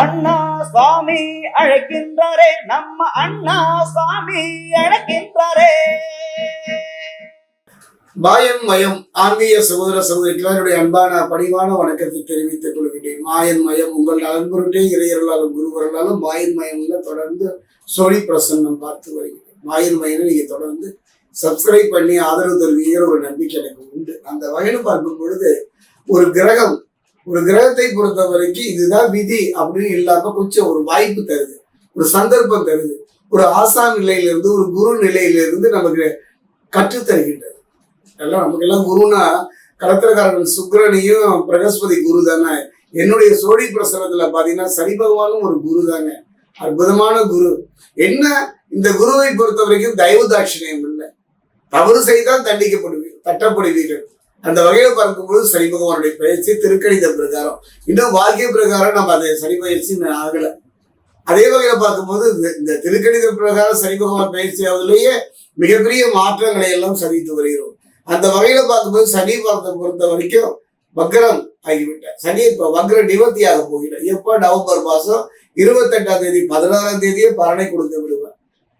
அண்ணா சுவாமி அழைக்கின்றாரே நம்ம அண்ணா சுவாமி அழைக்கின்றாரே. மாயன் மயம் ஆன்மீக சகோதர சகோதரிக்கு என்னுடைய அன்பான பணிவான வணக்கத்தை தெரிவித்துக் கொள்கின்றேன். மாயன் மயம் உங்கள் நலன் இளையர்களாலும் இறையர்களாலும் குருவர்களாலும் மாயன் மயம்ல தொடர்ந்து சோழி பிரசன்னம் பார்த்து வருகிறேன். மாயன் மயனை நீங்க தொடர்ந்து சப்ஸ்கிரைப் பண்ணி ஆதரவு தருவீங்கிற ஒரு நம்பிக்கை எனக்கு உண்டு. அந்த வகையில் பார்க்கும் பொழுது ஒரு கிரகம் ஒரு கிரகத்தை பொறுத்த வரைக்கும் இதுதான் விதி அப்படின்னு இல்லாம கொஞ்சம் ஒரு வாய்ப்பு தருது. ஒரு சந்தர்ப்பம் தருது. ஒரு ஆசான் நிலையிலிருந்து ஒரு குரு நிலையிலிருந்து நமக்கு கற்று தருகின்றது. எல்லாம் நமக்கு எல்லாம் குருனா கலத்திரக்காரர்கள் சுக்கிரனையும் பிரகஸ்பதி குரு தானே. என்னுடைய சோழி பிரசனத்துல பாத்தீங்கன்னா சனி பகவானும் ஒரு குரு தானே. அற்புதமான குரு. என்ன? இந்த குருவை பொறுத்த வரைக்கும் தயவு தாட்சிணியம் இல்லை. தவறு செய்தால் தண்டிக்கப்படுவீர்கள் தட்டப்படுவீர்கள். அந்த வகையில பார்க்கும்போது சனி பகவானுடைய பயிற்சி திருக்கணித பிரகாரம். இன்னும் வாக்கிய பிரகாரம் நம்ம அதை சனி பயிற்சி ஆகலை ஆகல. அதே வகையில பார்க்கும்போது இந்த- இந்த திருக்கணித பிரகாரம் சனி பகவான் பயிற்சி ஆகுதுலேயே மிகப்பெரிய மாற்றங்களை எல்லாம் சந்தித்து வருகிறோம். அந்த வகையில பார்க்கும்போது சனி பார்த்த பொறுத்த வரைக்கும் வக்ரம் ஆகிவிட்டார். சனி இப்ப வக்ர நிவர்த்தியாக போகிறார். எப்ப? நவம்பர் மாசம் இருபத்தெட்டாம் தேதி பதினாறாம் தேதியே பலனை கொடுத்து விடுவார்.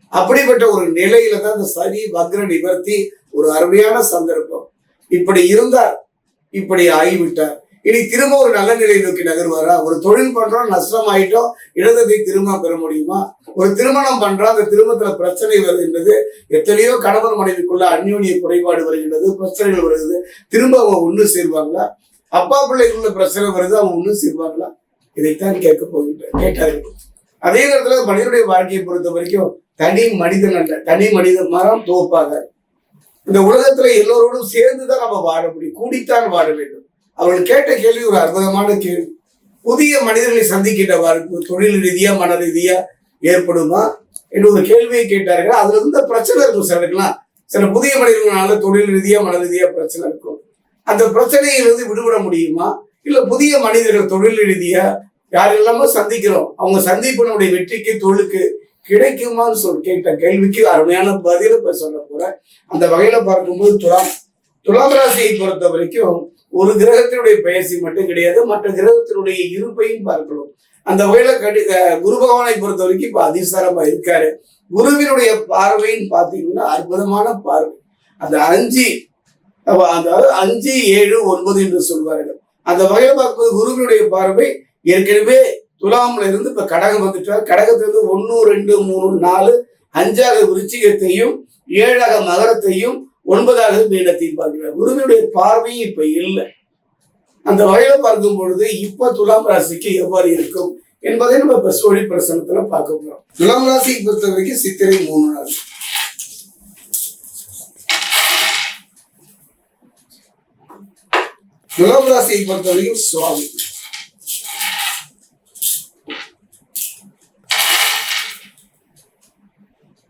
அப்படிப்பட்ட ஒரு நிலையில தான் இந்த சனி வக்ர நிவர்த்தி ஒரு அருமையான சந்தர்ப்பம். இப்படி இருந்தார் இப்படி ஆகிவிட்டார். இனி திரும்ப ஒரு நல்ல நிலை நோக்கி நகர்வாரா? ஒரு தொழில் பண்றோம் நஷ்டம் ஆயிட்டோம் இடத்தை திரும்ப பெற முடியுமா? ஒரு திருமணம் பண்றோம் அந்த திருமணத்துல பிரச்சனை வருகின்றது. எத்தனையோ கணவன் மனைவிக்குள்ள அந்யோன்ய குறைபாடு வருகின்றது பிரச்சனைகள் வருகிறது. திரும்ப அவங்க ஒண்ணு சேர்வாங்களா? அப்பா பிள்ளைக்குள்ள பிரச்சனை வருது அவங்க ஒண்ணு சேர்வாங்களா? இதைத்தான் கேட்க போகின்ற கேட்டார்கள். அதே நேரத்துல மனிதனுடைய வாழ்க்கையை பொறுத்த வரைக்கும் தனி மனிதன் அல்ல தனி மனிதன் மரம் தோப்பாக. இந்த உலகத்துல எல்லோரோடும் சேர்ந்துதான் நம்ம வாழ முடியும். கூடித்தான் வாழ வேண்டும். அவர்கள் கேட்ட கேள்வி ஒரு அற்புதமான கேள்வி. புதிய மனிதர்களை சந்திக்கின்ற வாய்ப்பு தொழில் ரீதியா மன ரீதியா ஏற்படுமா என்று ஒரு கேள்வியை கேட்டார்கள். அதுல இருந்த பிரச்சனை இருக்கும் சிலருக்குலாம் சில புதிய மனிதர்களால தொழில் ரீதியா மன ரீதியா பிரச்சனை இருக்கும். அந்த பிரச்சனையிலிருந்து விடுபட முடியுமா? இல்ல புதிய மனிதர்கள் தொழில் ரீதியா யாரெல்லாமோ சந்திக்கிறோம்? அவங்க சந்திப்பு நம்முடைய வெற்றிக்கு தொழிலுக்கு கிடைக்குமான்னு சொல் கேட்ட கேள்விக்கு அருமையான பதில இப்ப சொல்ல போறேன் அந்த வகையில பார்க்கும்போது துலாம் துலாம் ராசியை பொறுத்த வரைக்கும் ஒரு கிரகத்தினுடைய பெயர்ச்சி மட்டும் கிடையாது மற்ற கிரகத்தினுடைய இருப்பையும் பார்க்கணும். அந்த வகையில கடி குரு பகவானை பொறுத்த வரைக்கும் இப்ப அதிசாரமா இருக்காரு. குருவினுடைய பார்வைன்னு பாத்தீங்கன்னா அற்புதமான பார்வை. அந்த அஞ்சு அதாவது அஞ்சு ஏழு ஒன்பது என்று சொல்வார்கள். அந்த வகையில பார்க்கும்போது குருவினுடைய பார்வை ஏற்கனவே துலாம்ல இருந்து இப்ப கடகம் வந்துட்டார். கடகத்திலிருந்து ஒன்னு ரெண்டு மூணு நாலு அஞ்சாக விருச்சிகத்தையும் ஏழாக மகரத்தையும் ஒன்பதாக மீனத்தையும் பார்க்கிறார். குருவினுடைய பார்வையும் இப்ப இல்லை. அந்த வகையில பார்க்கும் பொழுது இப்ப துலாம் ராசிக்கு எவ்வாறு இருக்கும் என்பதை நம்ம இப்ப சோழி பிரசனத்துல பார்க்க போறோம். துலாம் ராசியை பொறுத்த வரைக்கும் சித்திரை மூணு நாள். துலாம் ராசியை பொறுத்த வரைக்கும் சுவாமி.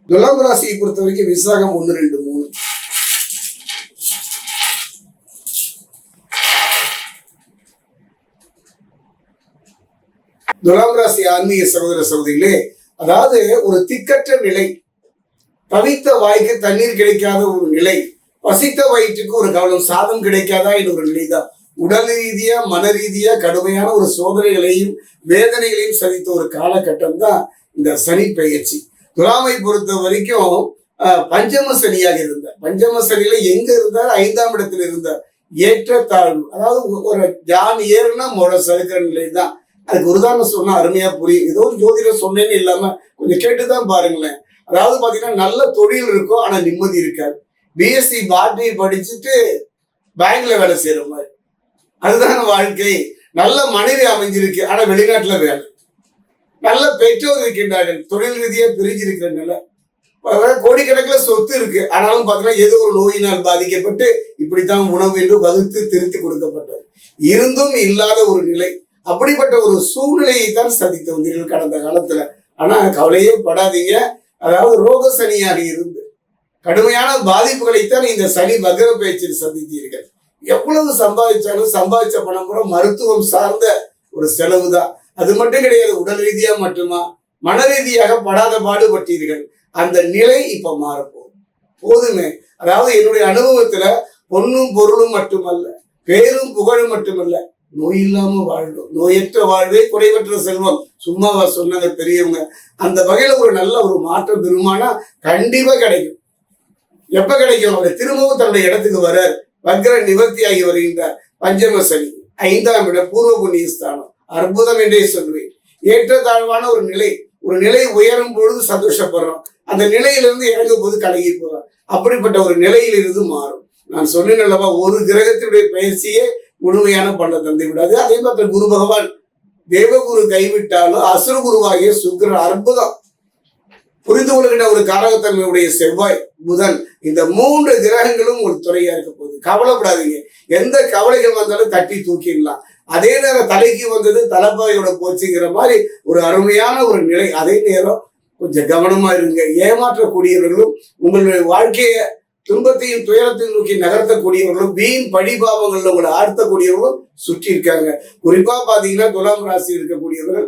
துலாம் ராசியை பொறுத்த வரைக்கும் விசாகம் ஒன்று ரெண்டு மூணு. துலாம் ராசி ஆன்மீக சகோதர சகோதரிகளே அதாவது ஒரு திக்கற்ற நிலை தவித்த வாய்க்கு தண்ணீர் கிடைக்காத ஒரு நிலை பசித்த வயிற்றுக்கு ஒரு கவலம் சாதம் கிடைக்காதா என்ற ஒரு நிலைதான். உடல் ரீதியா மன ரீதியா கடுமையான ஒரு சோதனைகளையும் வேதனைகளையும் சந்தித்த ஒரு காலகட்டம் தான் இந்த சனி பயிற்சி துலாமை பொறுத்த வரைக்கும் பஞ்சம சனியாக இருந்தார். பஞ்சம சனியில எங்க இருந்தார்? ஐந்தாம் இடத்துல இருந்தார். ஏற்ற தாழ்வு. அதாவது ஒரு ஜான் ஏறுனா முழ சறுக்கிற நிலை தான் அதுக்கு ஒரு உதாரணம் சொன்னா அருமையா புரியும். ஏதோ ஒரு ஜோதிடம் சொன்னேன்னு இல்லாம கொஞ்சம் கேட்டுதான் பாருங்களேன். அதாவது பாத்தீங்கன்னா நல்ல தொழில் இருக்கும் ஆனா நிம்மதி இருக்காது. பிஎஸ்சி பாட்னி படிச்சுட்டு பேங்க்ல வேலை செய்யற மாதிரி. அதுதான் வாழ்க்கை. நல்ல மனைவி அமைஞ்சிருக்கு ஆனா வெளிநாட்டுல வேலை. நல்ல பெற்றோர் இருக்கின்றார்கள். தொழில் ரீதியா பிரிஞ்சிருக்கிற நிலை. அதாவது கோடிக்கணக்கில் சொத்து இருக்கு. ஆனாலும் பார்த்தீங்கன்னா ஏதோ ஒரு நோயினால் பாதிக்கப்பட்டு இப்படித்தான் உணவு என்று வகுத்து திருத்தி கொடுக்கப்பட்டது. இருந்தும் இல்லாத ஒரு நிலை. அப்படிப்பட்ட ஒரு சூழ்நிலையை தான் சந்தித்து வந்தீர்கள் கடந்த காலத்துல. ஆனா கவலையே படாதீங்க. அதாவது ரோக சனியாக இருந்து கடுமையான பாதிப்புகளைத்தான் இந்த சனி வக்ர பேச்சில் சந்தித்தீர்கள். எவ்வளவு சம்பாதிச்சாலும் சம்பாதிச்ச பணம் கூட மருத்துவம் சார்ந்த ஒரு செலவு தான் அது மட்டும் கிடையாது உடல் ரீதியா மட்டுமா? மன ரீதியாக படாத பாடுபட்டீர்கள். அந்த நிலை இப்ப மாறப்போகுது. போதுமே. அதாவது என்னுடைய அனுபவத்துல பொண்ணும் பொருளும் மட்டுமல்ல பேரும் புகழும் மட்டுமல்ல நோய் இல்லாம வாழணும் நோயற்ற வாழ்வே குறைவற்ற செல்வம். சும்மாவா சொன்னாங்க பெரியவங்க. அந்த வகையில ஒரு நல்ல ஒரு மாற்றம் பெருமானா கண்டிப்பா கிடைக்கும். எப்ப கிடைக்கும்? அவர் திரும்பவும் தன்னுடைய இடத்துக்கு வர வக்ர நிவர்த்தியாகி வருகின்றார். பஞ்சம சனி ஐந்தாம் இடம் பூர்வ புண்ணிய ஸ்தானம் அற்புதம் என்றே சொல்வேன் ஏற்றத்தாழ்வான ஒரு நிலை ஒரு நிலை உயரும் பொழுது சந்தோஷப்படுறோம். அந்த நிலையிலிருந்து இறங்கும் போது கலகி போறோம். அப்படிப்பட்ட ஒரு நிலையிலிருந்து மாறும். நான் சொன்னேன் அல்லவா ஒரு கிரகத்தினுடைய பயிற்சியே முழுமையான பலன் தந்து விடாது. அதே மாதிரி குரு பகவான் தேவகுரு கைவிட்டாலும் அசுர குருவாகிய சுக்கிரன் அற்புதம். புரிந்து கொள்கின்ற ஒரு காரகத்தன்மையுடைய செவ்வாய் புதன் இந்த மூன்று கிரகங்களும் ஒரு துறையா இருக்க போகுது. கவலைப்படாதீங்க. எந்த கவலைகள் வந்தாலும் தட்டி தூக்கிடலாம். அதே நேரம் தலைக்கு வந்தது தலைப்பாயோட போச்சுங்கிற மாதிரி ஒரு அருமையான ஒரு நிலை. அதே நேரம் கொஞ்சம் கவனமா இருங்க. ஏமாற்றக்கூடியவர்களும் உங்களுடைய வாழ்க்கையை துன்பத்தையும் துயரத்தையும் நோக்கி நகர்த்தக்கூடியவர்களும் வீண் படிபாவங்கள்ல உங்களை ஆழ்த்தக்கூடியவர்களும் சுற்றி இருக்காங்க. குறிப்பா பாத்தீங்கன்னா துலாம் ராசி இருக்கக்கூடியவர்கள்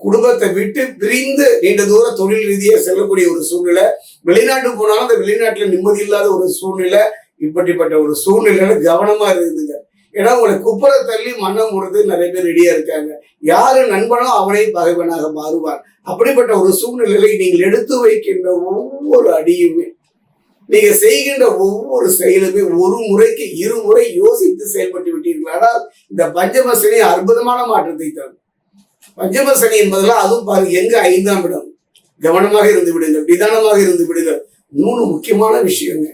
குடும்பத்தை விட்டு பிரிந்து நீண்ட தூர தொழில் ரீதியாக செல்லக்கூடிய ஒரு சூழ்நிலை. வெளிநாட்டுக்கு போனாலும் அந்த வெளிநாட்டுல நிம்மதி இல்லாத ஒரு சூழ்நிலை இப்படிப்பட்ட ஒரு சூழ்நிலையில கவனமா இருந்துங்க. ஏன்னா உங்களை குப்புற தள்ளி மண்ணம் கொடுத்து நிறைய பேர் ரெடியா இருக்காங்க. யாரு நண்பனோ அவனே பகைவனாக மாறுவார் அப்படிப்பட்ட ஒரு சூழ்நிலையில நீங்கள் எடுத்து வைக்கின்ற ஒவ்வொரு அடியுமே நீங்க செய்கின்ற ஒவ்வொரு செயலுமே ஒரு முறைக்கு இருமுறை யோசித்து செயல்பட்டு விட்டீர்கள். ஆனால் இந்த பஞ்சம சனி அற்புதமான மாற்றத்தை தரும். பஞ்சம சனி என்பதெல்லாம் அதுவும் பாருங்க எங்க ஐந்தாம் இடம்? கவனமாக இருந்து விடுங்கள் நிதானமாக இருந்து விடுங்கள். மூணு முக்கியமான விஷயங்க.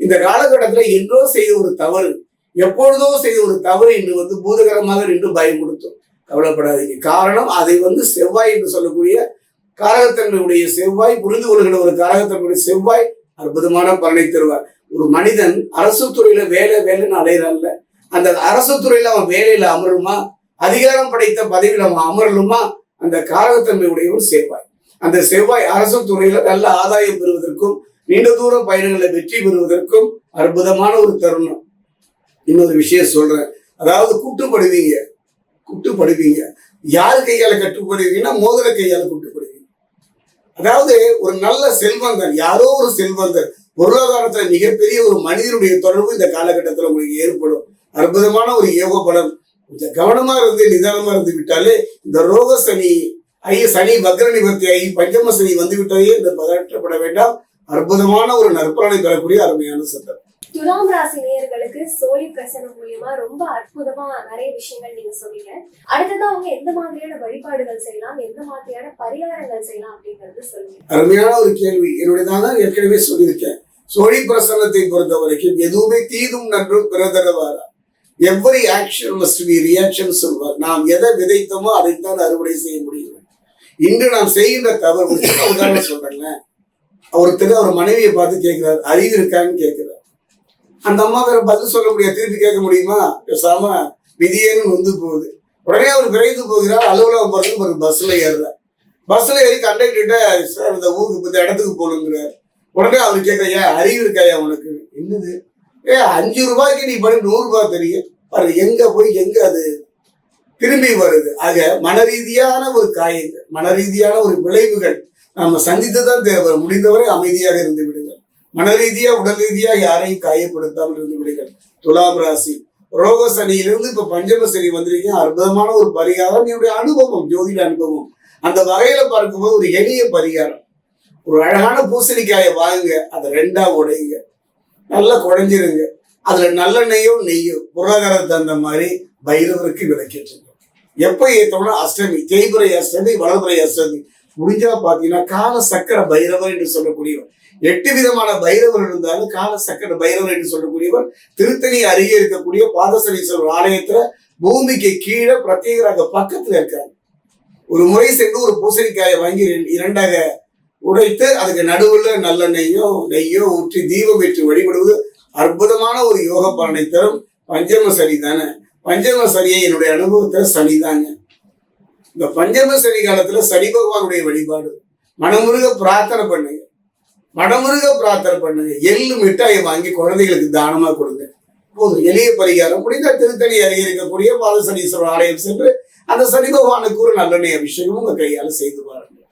இந்த காலகட்டத்தில் என்றோ செய்த ஒரு தவறு எப்பொழுதோ செய்த ஒரு தவறு இன்று வந்து பூதகரமாக நின்று பயம் கொடுத்தோம். கவலைப்படாதீங்க. காரணம் அதை வந்து செவ்வாய் என்று சொல்லக்கூடிய காரகத்தன்மையுடைய செவ்வாய் புரிந்து கொள்கிற ஒரு காரகத்தன்மையுடைய செவ்வாய் அற்புதமான பலனை தருவார். ஒரு மனிதன் அரசு துறையில வேலை வேலைன்னு அலையிறான்ல அந்த அரசு துறையில அவன் வேலையில அமருமா? அதிகாரம் படைத்த பதவியில் அவன் அமரலுமா? அந்த காரகத்தன்மையுடையவன் செவ்வாய். அந்த செவ்வாய் அரசு துறையில நல்ல ஆதாயம் பெறுவதற்கும் நீண்ட தூர பயணங்களை வெற்றி பெறுவதற்கும் அற்புதமான ஒரு தருணம். இன்னொரு விஷயம் சொல்றேன். அதாவது குட்டுப்படுவீங்க. குட்டுப்படுவீங்க. யார் கையால கட்டுப்படுவீங்கன்னா மோதிர கையால குட்டுப்படுவீங்க. அதாவது ஒரு நல்ல செல்வந்தன் யாரோ ஒரு செல்வந்தன் பொருளாதாரத்துல மிகப்பெரிய ஒரு மனிதனுடைய தொடர்பு இந்த காலகட்டத்தில் உங்களுக்கு ஏற்படும். அற்புதமான ஒரு யோக பலன் கொஞ்சம் கவனமா இருந்து நிதானமா இருந்து விட்டாலே இந்த ரோக சனி ஐய சனி வக்ர நிவர்த்தி ஆகி பஞ்சம சனி வந்து விட்டதே இந்த பதற்றப்பட வேண்டாம். அற்புதமான ஒரு நற்பலனை பெறக்கூடிய அருமையான சட்டம் துலாம் ராசி நேயர்களுக்கு சோழி பிரசனம் மூலியமா ரொம்ப அற்புதமா நிறைய விஷயங்கள் நீங்க சொன்னீங்க. அடுத்ததா அவங்க எந்த மாதிரியான வழிபாடுகள் செய்யலாம் எந்த மாதிரியான பரிகாரங்கள் செய்யலாம் அப்படிங்கறது சொல்லுங்க. அருமையான ஒரு கேள்வி. என்னுடையதான் தான் ஏற்கனவே சொல்லியிருக்கேன். சோழி பிரசன்னத்தை பொறுத்த வரைக்கும் எதுவுமே தீதும் நன்றும் பிறதரவாரா எவ்வரி ஆக்ஷன் மஸ்ட் பி ரியாக்ஷன் சொல்வார். நாம் எதை விதைத்தோமோ அதைத்தான் அறுவடை செய்ய முடியும். இன்று நாம் செய்கின்ற தவறு உதாரணம் சொல்றேன் ஒருத்தர் அவர் மனைவியை பார்த்து கேட்கிறார் அறிவு இருக்கான்னு கேட்கிறார். அந்த அம்மா வேற பதில் சொல்ல முடியாது. திருப்பி கேட்க முடியுமா? பேசாம விதியேன்னு வந்து போகுது. உடனே அவர் விரைந்து போகிறார். அலுவலகம் போறதுக்கு ஒரு பஸ்ல ஏறுறார். பஸ்ல ஏறி கண்டக்டர்கிட்ட சார் இந்த ஊருக்கு இந்த இடத்துக்கு போகணுங்கிறார். உடனே அவர் கேட்க ஏன் அறிவு இருக்காயா உனக்கு? என்னது? ஏ அஞ்சு ரூபாய்க்கு நீ பண்ணி நூறு ரூபாய் தெரியும் பாரு எங்க போய் எங்க அது? திரும்பி வருது. ஆக மன ரீதியான ஒரு காயங்கள் மன ரீதியான ஒரு விளைவுகள் நம்ம சந்தித்து தான் தேவை. முடிந்தவரை அமைதியாக இருந்து விடுது மன ரீதியா உடல் ரீதியா யாரையும் காயப்படுத்தாமல் இருந்து விடுங்கள். துலாம் ராசி. ரோக சனியிலிருந்து இப்ப பஞ்சம சனி வந்திருக்கீங்க. அற்புதமான ஒரு பரிகாரம். என்னுடைய அனுபவம் ஜோதிட அனுபவம். அந்த வகையில பார்க்கும்போது ஒரு எளிய பரிகாரம். ஒரு அழகான பூசணிக்காயை வாங்குங்க. அதை ரெண்டா உடையுங்க நல்லா குழஞ்சிருங்க அதுல நல்லெண்ணெயோ நெய்யோ பொருளாதாரத்துக்கு தகுந்த மாதிரி பைரவருக்கு விளக்கேற்றுங்க எப்ப ஏத்தோம்னா அஷ்டமி தேய்புரை அஷ்டமி வளர்புரை அஷ்டமி. முடிஞ்சா பாத்தீங்கன்னா கால சக்கர பைரவர் என்று சொல்லக்கூடியவர். எட்டு விதமான பைரவர் இருந்தாலும் கால சக்கர பைரவர் என்று சொல்லக்கூடியவர். திருத்தணி அருகே இருக்கக்கூடிய பாதசனீஸ்வரர் ஆலயத்துல பூமிக்கு கீழே பிரத்யேகராக பக்கத்துல இருக்காரு. ஒரு முறை சென்று ஒரு பூசணிக்காயை வாங்கி இரண்டாக உடைத்து அதுக்கு நடுவுல நல்லெண்ணெய்யோ நெய்யோ ஊற்றி தீபம் ஏற்றி வழிபடுவது அற்புதமான ஒரு யோக பலனை தரும். பஞ்சம சரி தானே. பஞ்சம சரியை என்னுடைய அனுபவத்துல சனிதாங்க. இந்த பஞ்சம சனி காலத்துல சனி பகவானுடைய வழிபாடு. மனமுருக பிரார்த்தனை பண்ணுங்க. மனமுருக பிரார்த்தனை பண்ணுங்க. எள்ளு மிட்டாயை வாங்கி குழந்தைகளுக்கு தானமா கொடுங்க. போதும். எளிய பரிகாரம் முடிந்த திருத்தணி அருகே இருக்கக்கூடிய பாலசனீஸ்வரர் ஆலயம் சென்று அந்த சனி பகவானுக்கு ஒரு நல்லெண்ணெய் அபிஷேகம் உங்க கையால் செய்து பாருங்க.